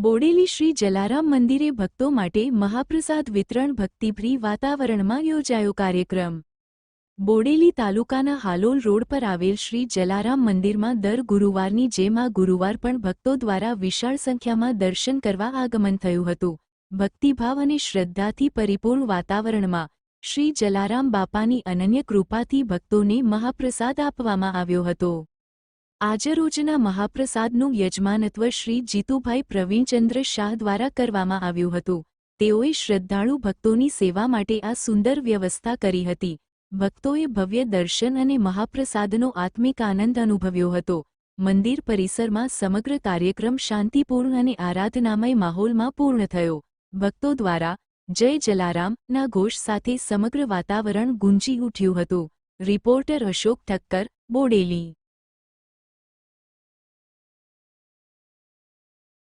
બોડેલી શ્રી જલારામ મંદિરે ભક્તો માટે મહાપ્રસાદ વિતરણ ભક્તિભરી વાતાવરણમાં યોજાયો કાર્યક્રમ. બોડેલી તાલુકાના હાલોલ રોડ પર આવેલ શ્રી જલારામ મંદિરમાં દર ગુરુવારની જેમ ગુરુવાર પણ ભક્તો દ્વારા વિશાળ સંખ્યામાં દર્શન કરવા આગમન થયું હતું. ભક્તિભાવ અને શ્રદ્ધાથી પરિપૂર્ણ વાતાવરણમાં શ્રી જલારામ બાપાની અનન્ય કૃપાથી ભક્તોને મહાપ્રસાદ આપવામાં આવ્યો હતો. આજરોજના મહાપ્રસાદનું યજમાનત્વ શ્રી જીતુભાઈ પ્રવીણચંદ્ર શાહ દ્વારા કરવામાં આવ્યું હતું. તેઓએ શ્રદ્ધાળુ ભક્તોની સેવા માટે આ સુંદર વ્યવસ્થા કરી હતી. ભક્તોએ ભવ્ય દર્શન અને મહાપ્રસાદનો આત્મિક આનંદ અનુભવ્યો હતો. મંદિર પરિસરમાં સમગ્ર કાર્યક્રમ શાંતિપૂર્ણ અને આરાધનામય માહોલમાં પૂર્ણ થયો. ભક્તો દ્વારા જય જલારામ ના ઘોષ સાથે સમગ્ર વાતાવરણ ગુંજી ઉઠ્યું હતું. રિપોર્ટર અશોક ઠક્કર, બોડેલી.